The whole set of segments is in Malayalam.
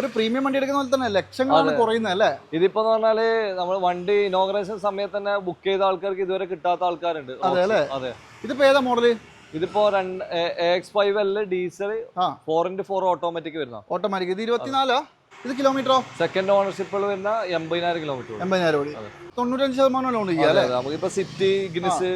ഒരു പ്രീമിയം വണ്ടി എടുക്കുന്ന പോലെ തന്നെ ലക്ഷങ്ങളാണ് കുറയുന്നത് അല്ലേ? ഇതിപ്പോ എന്ന് പറഞ്ഞാൽ നമ്മൾ വണ്ടി ഇനോഗ്രേഷൻ സമയത്ത് തന്നെ ബുക്ക് ചെയ്ത ആൾക്കാർക്ക് ഇതുവരെ കിട്ടാത്ത ആൾക്കാരുണ്ട്. അതെ അല്ലേ? അതെ. ഇതിപ്പോ ഏതാ മോഡൽ ഇതിപ്പോ രണ്ട് X five L diesel four into four automatic വരുന്ന ഓട്ടോമാറ്റിക് ഇത് ഇരുപത്തിനാലോ? ഇത് കിലോമീറ്ററോ സെക്കൻഡ് ഓണർഷിപ്പിൽ വരുന്ന എൺപതിനായിരം കിലോമീറ്റർ എൺപതിനായിരം കോടി തൊണ്ണൂറ്റഞ്ച് ശതമാനം ലോൺ ചെയ്യാം അല്ലേ? നമുക്കിപ്പോ സിറ്റി ഗിനിസ്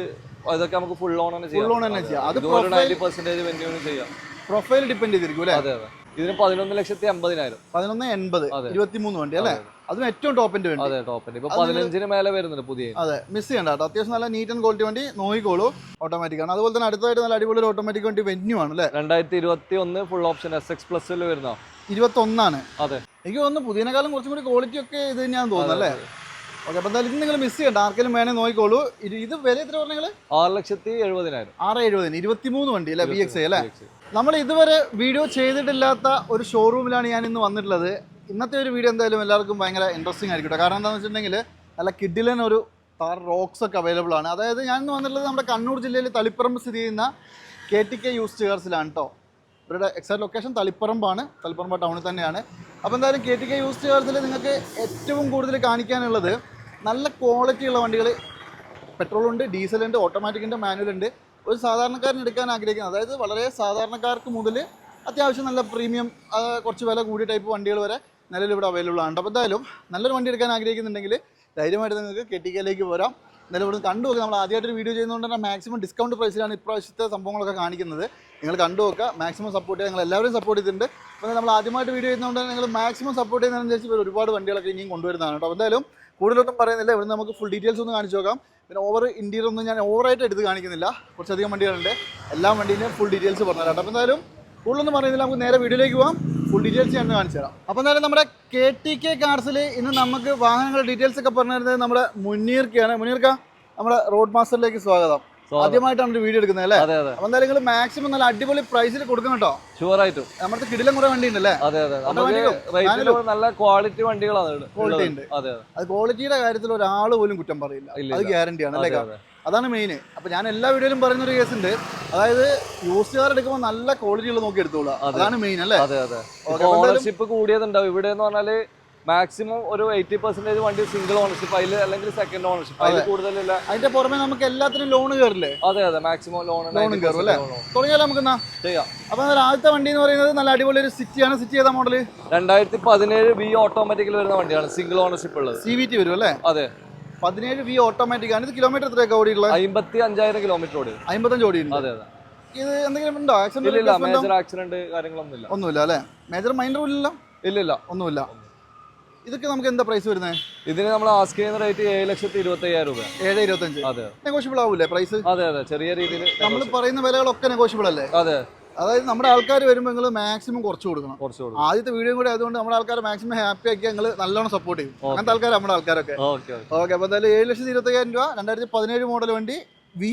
അതൊക്കെ നമുക്ക് ഫുൾ ഓൺ തന്നെ ചെയ്യാം. ഫുൾ ലോൺ തന്നെ ചെയ്യാം. അത് നയന്റി പെർസെന്റേജ് വെന്യൂന് ചെയ്യാം. പ്രൊഫൈൽ ഡിപ്പെൻഡ് ചെയ്തിരിക്കും അല്ലേ? അതെ അതെ. ഇതിന് പതിനൊന്ന് ലക്ഷത്തി എൺപതിനായിരം പതിനൊന്ന് എൺപത്. ഇരുപത്തിമൂന്ന് വണ്ടി അല്ലേ? അതും ഏറ്റവും ടോപ്പിന്റെ വണ്ടി. അതെ ടോപ്പിന്റെ. ഇപ്പൊ പതിനഞ്ചിന് മേലെ വരുന്നുണ്ട് പുതിയ അതെ മിസ് ചെയ്യണ്ട കേട്ടോ. അത്യാവശ്യം നല്ല നീറ്റ് ആൻഡ് ക്വാളിറ്റി വണ്ടി നോയിക്കോളൂ ഓട്ടോമാറ്റിക് ആണ്. അതുപോലെ തന്നെ അടുത്തതായിട്ട് നല്ല അടിപൊളി ഒരു ഓട്ടോമാറ്റിക് വണ്ടി വെന്യൂ ആണ് അല്ലേ? രണ്ടായിരത്തി ഇരുപത്തി ഒന്ന് ഫുൾ ഓപ്ഷൻ എസ് എക്സ് പ്ലസിൽ വരുന്ന ഇരുപത്തൊന്നാണ്. അതെ. എനിക്ക് തോന്നുന്നു പുതിയനേക്കാളും കുറച്ചും കൂടി ക്വാളിറ്റി ഒക്കെ ഇത് തന്നെയാണ് തോന്നുന്നു അല്ലേ? ഓക്കെ അപ്പൊ എന്തായാലും നിങ്ങൾ മിസ് ചെയ്യണ്ട. ആർക്കെങ്കിലും വേണേ നോക്കിക്കോളൂ. ഇത് ഇത് വില എത്ര പറഞ്ഞാൽ ആറ് ലക്ഷത്തി എഴുപതിനായിരം. ആറ് എഴുപതിന്. ഇരുപത്തിമൂന്ന് വണ്ടി അല്ലേ? ബി എക്സ് അല്ലേ? നമ്മൾ ഇതുവരെ വീഡിയോ ചെയ്തിട്ടില്ലാത്ത ഒരു ഷോറൂമിലാണ് ഞാൻ ഇന്ന് വന്നിട്ടുള്ളത്. ഇന്നത്തെ ഒരു വീഡിയോ എന്തായാലും എല്ലാവർക്കും ഭയങ്കര ഇൻട്രസ്റ്റിംഗ് ആയിരിക്കും. കാരണം എന്താണെന്ന് വെച്ചിട്ടുണ്ടെങ്കിൽ നല്ല കിഡിലൻ ഒരു താർ റോക്സ് ഒക്കെ അവൈലബിൾ ആണ്. അതായത് ഞാൻ ഇന്ന് വന്നിട്ടുള്ളത് നമ്മുടെ കണ്ണൂർ ജില്ലയിൽ തളിപ്പറമ്പ് സ്ഥിതി ചെയ്യുന്ന കെ ടി കെ യൂസ് ചെയർസിലാണ് കേട്ടോ ഇവരുടെ എക്സാക്ട് ലൊക്കേഷൻ തളിപ്പറമ്പാണ്. തളിപ്പറമ്പ് ടൗണിൽ തന്നെയാണ്. അപ്പോൾ എന്തായാലും കെ ടി കെ യൂസ് ചെയർസിൽ നിങ്ങൾക്ക് ഏറ്റവും കൂടുതൽ കാണിക്കാനുള്ളത് നല്ല ക്വാളിറ്റിയുള്ള വണ്ടികൾ പെട്രോളുണ്ട് ഡീസലുണ്ട് ഓട്ടോമാറ്റിക് ഉണ്ട് മാനുവൽ ഉണ്ട്. ഒരു സാധാരണക്കാരൻ എടുക്കാൻ ആഗ്രഹിക്കുന്നത്. അതായത് വളരെ സാധാരണക്കാർക്ക് മുതൽ അത്യാവശ്യം നല്ല പ്രീമിയം കുറച്ച് വില കൂടിയ ടൈപ്പ് വണ്ടികൾ വരെ നിലവിൽ ഇവിടെ അവൈലബിൾ ആണ്. അപ്പോൾ എന്തായാലും നല്ലൊരു വണ്ടി എടുക്കാൻ ആഗ്രഹിക്കുന്നുണ്ടെങ്കിൽ ധൈര്യമായിട്ട് നിങ്ങൾക്ക് കെട്ടിക്കയിലേക്ക് വരാം. എന്നാലും ഇവിടെ കണ്ടു നോക്കുക നമ്മൾ ആദ്യമായിട്ടൊരു വീഡിയോ ചെയ്യുന്നതുകൊണ്ട് തന്നെ മാക്സിമം ഡിസ്കൗണ്ട് പ്രൈസിലാണ് ഇപ്രാവശ്യത്തെ സംഭവങ്ങളൊക്കെ കാണിക്കുന്നത്. നിങ്ങൾ കണ്ടു നോക്കുക. മാക്സിമം സപ്പോർട്ട് ചെയ്യുക നിങ്ങൾ എല്ലാവരും സപ്പോർട്ട് ചെയ്തിട്ടുണ്ട്. അപ്പോൾ നമ്മൾ ആദ്യമായിട്ട് വീഡിയോ ചെയ്യുന്നതുകൊണ്ട് നിങ്ങൾ മാക്സിമം സപ്പോർട്ട് ചെയ്യുന്നതിനനുസരിച്ച് ഒരുപാട് വണ്ടികളൊക്കെ ഇനിയും കൊണ്ടുവരുന്നതാണ് കേട്ടോ. എന്തായാലും കൂടുതലൊന്നും പറയുന്നില്ല. ഇവിടെ നമുക്ക് ഫുൾ ഡീറ്റെയിൽസ് ഒന്ന് കാണിച്ചു നോക്കാം. പിന്നെ ഓവർ ഇന്റീരിയർ ഒന്നും ഞാൻ ഓവറായിട്ട് എടുത്ത് കാണിക്കുന്നില്ല. കുറച്ചധികം വണ്ടികളുണ്ട്. എല്ലാ വണ്ടീന്റെയും ഫുൾ ഡീറ്റെയിൽസ് പറഞ്ഞു തരാം അപ്പോൾ എന്തായാലും കൂടുതലൊന്നും പറയുന്നില്ല. നമുക്ക് നേരെ വീഡിയോയിലേക്ക് പോകാം ഫുൾ ഡീറ്റെയിൽസ് ഞാൻ കാണിച്ചു തരാം അപ്പോൾ എന്തായാലും നമ്മുടെ കെ ടി കെ കാർസിൽ ഇന്ന് നമുക്ക് വാഹനങ്ങളുടെ ഡീറ്റെയിൽസ് ഒക്കെ പറഞ്ഞു തരുന്നത് നമ്മുടെ മുനീർക്കാണ് മുനീർക്ക നമ്മുടെ റോഡ് മാസ്റ്ററിലേക്ക് സ്വാഗതം. ആദ്യമായിട്ടാണ് വീഡിയോ എടുക്കുന്നത് അല്ലേ? അതെ അതെ. എന്തായാലും നിങ്ങൾ മാക്സിമം നല്ല അടിപൊളി പ്രൈസിൽ കൊടുക്കണം കേട്ടോ ഷുവർ ആയിട്ടും. നമ്മുടെ കിടിലം കുറെ വണ്ടി ഉണ്ടല്ലേ അതെ അതെ. നല്ല ക്വാളിറ്റി വണ്ടികളാണ്. Quality ഉണ്ട്. അതെ അതെ. ക്വാളിറ്റിയുടെ കാര്യത്തിൽ ഒരാൾ പോലും കുറ്റം പറയില്ല. അത്. ഗ്യാരണ്ടിയാണ് അല്ലേ അതാണ് മെയിൻ അപ്പോൾ ഞാൻ എല്ലാ വീഡിയോയിലും പറയുന്ന ഒരു കേസ് ഉണ്ട്. അതായത് യൂസുകാർ എടുക്കുമ്പോൾ നല്ല ക്വാളിറ്റി ഉള്ള നോക്കി എടുത്തോളാം അതാണ് മെയിൻ അല്ലേ? അതെ അതെ. ഓണർഷിപ്പ് കൂടിയതുണ്ടാവും. ഇവിടെ എന്ന് പറഞ്ഞാൽ മാക്സിമം ഒരു എയ്റ്റി പെർസെന്റേജ് വണ്ടി സിംഗിൾ ഓണർഷിപ്പ് അതിൽ അല്ലെങ്കിൽ സെക്കൻഡ് ഓണർഷിപ്പ് അതിൽ കൂടുതലില്ല. അതിന്റെ പുറമെ നമുക്ക് എല്ലാത്തിനും ലോൺ കയറില്ലേ അതെ അതെ. മാക്സിമം ലോൺ ലോണും കയറും അല്ലേ? തുടങ്ങിയാലോ നമുക്ക് എന്നാ ചെയ്യാം അതിൽ ആദ്യത്തെ വണ്ടി എന്ന് പറയുന്നത് നല്ല അടിപൊളി ഒരു സിറ്റിയാണ് സിറ്റി ചെയ്ത മോഡൽ രണ്ടായിരത്തി പതിനേഴ് വി ഓട്ടോമാറ്റിക്കിൽ വരുന്ന വണ്ടിയാണ്. സിംഗിൾ ഓണർഷിപ്പ് ഉള്ളത്. സി വി ടി വരും അല്ലേ? അതെ. പതിനേഴ് വി ഓട്ടോമാറ്റിക് ആണ്. ഇത് കിലോമീറ്റർ എത്രയൊക്കെ ഓടിയുള്ളത് അമ്പത്തി അഞ്ചായിരം കിലോമീറ്റർ ഓടി. അമ്പത്തഞ്ച് ഓടി അതെ അതെ. ഇത് എന്തെങ്കിലും ഉണ്ടോ? ആക്സിഡന്റ് ആക്സിഡന്റ് കാര്യങ്ങളൊന്നുമില്ല. ഒന്നുമില്ല അല്ലേ? മേജർ ഇല്ലല്ലോ? ഇല്ല ഇല്ല ഒന്നുമില്ല. ഇതൊക്കെ നമുക്ക് എന്താ പ്രൈസ് വരുന്നത് ഇതിന് നമ്മൾ ആസ്ക് ചെയ്യുന്ന റേറ്റ് ഏഴ് ലക്ഷത്തി ഇരുപത്തി അയ്യായിരം രൂപ. ഏഴ് ഇരുപത്തഞ്ച്. അതെ. നെഗോഷ്യബിൾ ആവൂലേ പ്രൈസ് അതെ അതെ. ചെറിയ രീതിയിൽ നമ്മൾ പറയുന്ന വിലകളൊക്കെ നെഗോഷ്യബിൾ അല്ലേ? അതെ. അതായത് നമ്മുടെ ആൾക്കാർ വരുമ്പോൾ നിങ്ങൾ മാക്സിമം കുറച്ച് കൊടുക്കണം. കുറച്ച് കൊടുക്കും ആദ്യത്തെ വീഡിയോ കൂടി ആയതുകൊണ്ട് നമ്മുടെ ആൾക്കാരെ മാക്സിമം ഹാപ്പി ആക്കി ഞങ്ങൾ നല്ലോണം സപ്പോർട്ട് ചെയ്യും. അങ്ങനത്തെ ആൾക്കാർ നമ്മുടെ ആൾക്കാരൊക്കെ. ഓക്കെ അപ്പോൾ എന്തായാലും ഏഴ് ലക്ഷത്തി ഇരുപത്തയ്യായിരം രൂപ. രണ്ടായിരത്തി പതിനേഴ് മോഡൽ വണ്ടി വി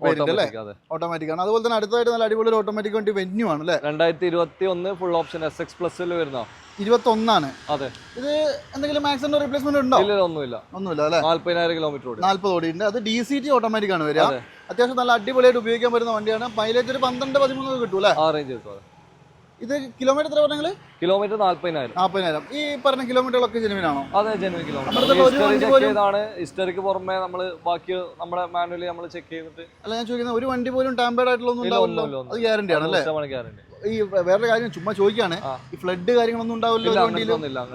ഓട്ടോമാറ്റിക് ആണ്. അതുപോലെ തന്നെ അടുത്തതായിട്ട് നല്ല അടിപൊളി ഓട്ടോമാറ്റിക് വണ്ടി വെന്യൂ ആണ് അല്ലേ? രണ്ടായിരത്തി ഇരുപത്തി ഒന്ന് ഫുൾ ഓപ്ഷൻ എസ് എക്സ് പ്ലസിൽ വരുന്ന? ഇരുപത്തൊന്നാണ്. അതെ. ഇത് എന്തെങ്കിലും മാക്സിമം റീപ്ലേസ്മെന്റ് ഉണ്ടോ? ഇല്ല ഒന്നുമില്ല. ഒന്നുമില്ല അല്ലേ? നാല്പതിനായിരം കിലോമീറ്റർ ഓടി. നാല്പത് ഉണ്ട് അത് ഡി സി ടി ഓട്ടോമാറ്റിക് ആണ് വരിക. അതെ. അത്യാവശ്യം നല്ല അടിപൊളിയായിട്ട് ഉപയോഗിക്കാൻ പറ്റുന്ന വണ്ടിയാണ്. മൈലേജ് ഒരു പന്ത്രണ്ട് പതിമൂന്ന് കിട്ടൂല്ലേ ആ റേഞ്ച് കിട്ടും ഇത് കിലോമീറ്റർ എത്ര പറഞ്ഞു കിലോമീറ്റർ നാല്പതിനായിരം. നാൽപ്പതിനായിരം ഈ പറഞ്ഞ കിലോമീറ്ററുകളൊക്കെ ജെനുവിനാണോ അതെ ജെനുവിൻ കിലോമീറ്റർ ഹിസ്റ്ററിക്ക് പുറമെ നമ്മൾ ബാക്കി നമ്മുടെ മാനുവലി നമ്മൾ ചെക്ക് ചെയ്തിട്ട് അല്ല ഞാൻ ചോദിക്കുന്നത് ഒരു വണ്ടി പോലും ടാമ്പേർഡ് ആയിട്ടുള്ള ഒന്നും അത് ഗ്യാരണ്ടി ആണ് അല്ലേ? ഗ്യാരണ്ടി ഈ വേറെ കാര്യം ചുമ്മാ ചോദിക്കാണ് ഈ ഫ്ലഡ് കാര്യങ്ങളൊന്നും ഉണ്ടാവില്ല വണ്ടിയിൽ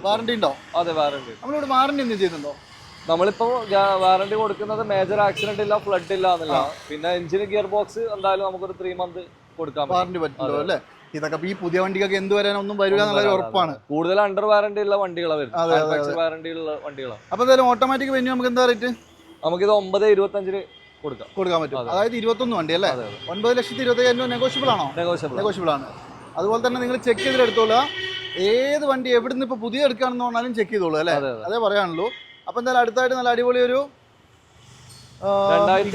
വാറണ്ടി ഉണ്ടോ? അതെ വാറണ്ടി നമ്മളിവിടെ വാറണ്ടി എന്ത് ചെയ്യുന്നുണ്ടോ? നമ്മളിപ്പോ വാറണ്ടി കൊടുക്കുന്നത് മേജർ ആക്സിഡന്റ് ഇല്ല ഫ്ലഡ് ഇല്ല എന്നല്ല. പിന്നെ എഞ്ചിന് ഗിയർ ബോക്സ് എന്തായാലും നമുക്കൊരു ത്രീ മന്ത് കൊടുക്കാൻ വാറണ്ടി പറ്റുമല്ലോ അല്ലേ? ഇതൊക്കെ ഈ പുതിയ വണ്ടിക്കൊക്കെ എന്ത് വരാനൊന്നും വരിക എന്നുള്ളത് ഉറപ്പാണ്. കൂടുതൽ അണ്ടർ വാറണ്ടി ഉള്ള വണ്ടികളാണ് വരും അതെ, വരുന്നത് വാറണ്ടി ഉള്ള വണ്ടികളാണ് അപ്പൊ എന്തായാലും ഓട്ടോമാറ്റിക് വെന്യൂ നമുക്ക് എന്താ റേറ്റ് നമുക്കിത് ഒമ്പത് ഇരുപത്തഞ്ചിന് കൊടുക്കാം. കൊടുക്കാൻ പറ്റും. അതെ. അതായത് ഇരുപത്തൊന്ന് വണ്ടി അല്ലേ? ഒൻപത് ലക്ഷത്തി ഇരുപത്തയ്യായിരം രൂപ നെഗോഷ്യബിൾ ആണോ? നെഗോഷ്യബിൾ ആണ്. അതുപോലെ തന്നെ നിങ്ങൾ ചെക്ക് ചെയ്തിട്ട് എടുത്തോളുക ഏത് വണ്ടി എവിടുന്ന് ഇപ്പൊ പുതിയ എടുക്കുകയാണെന്ന് പറഞ്ഞാലും ചെക്ക് ചെയ്തോളൂ അല്ലേ? അതെ പറയാനുള്ളൂ. അപ്പൊ എന്തായാലും അടുത്തായിട്ട് നല്ല അടിപൊളി ഒരു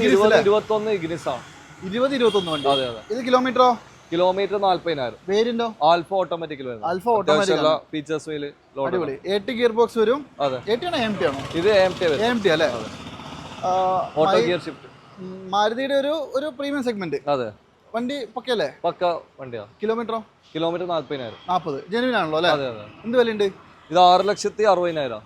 ഇരുപത് ഇരുപത്തൊന്ന് വണ്ടി. ഇത് കിലോമീറ്ററോ കിലോമീറ്റർ നാല്പതിനായിരം. വേരിയന്റോ ആൽഫ ഓട്ടോമാറ്റിക്കൽ വരുന്നത്. ആൽഫ ഓട്ടോമാറ്റിക് ഫീച്ചേഴ്സ് വീൽ അടിപൊളി. എട്ട് ഗിയർ ബോക്സ് വരും. അതെ. എട്ട് ആണോ എം ടി ആണോ? ഇത് എം ടി എം ടി അല്ലേ? ഓട്ടോ ഗിയർ ഷിഫ്റ്റ് മാരുതിയുടെ ഒരു ഒരു പ്രീമിയം സെഗ്മെന്റ് അതെ. വണ്ടി പക്കല്ലേ പക്ക വണ്ടിയാ. കിലോമീറ്ററോ? കിലോമീറ്റർ നാല്പതിനായിരം. നാൽപ്പത് ജെനുവിൻ ആണല്ലോ അല്ലേ? അതെ അതെ. എന്ത് വിലയുണ്ട്? ഇത് ആറ് ലക്ഷത്തി അറുപതിനായിരം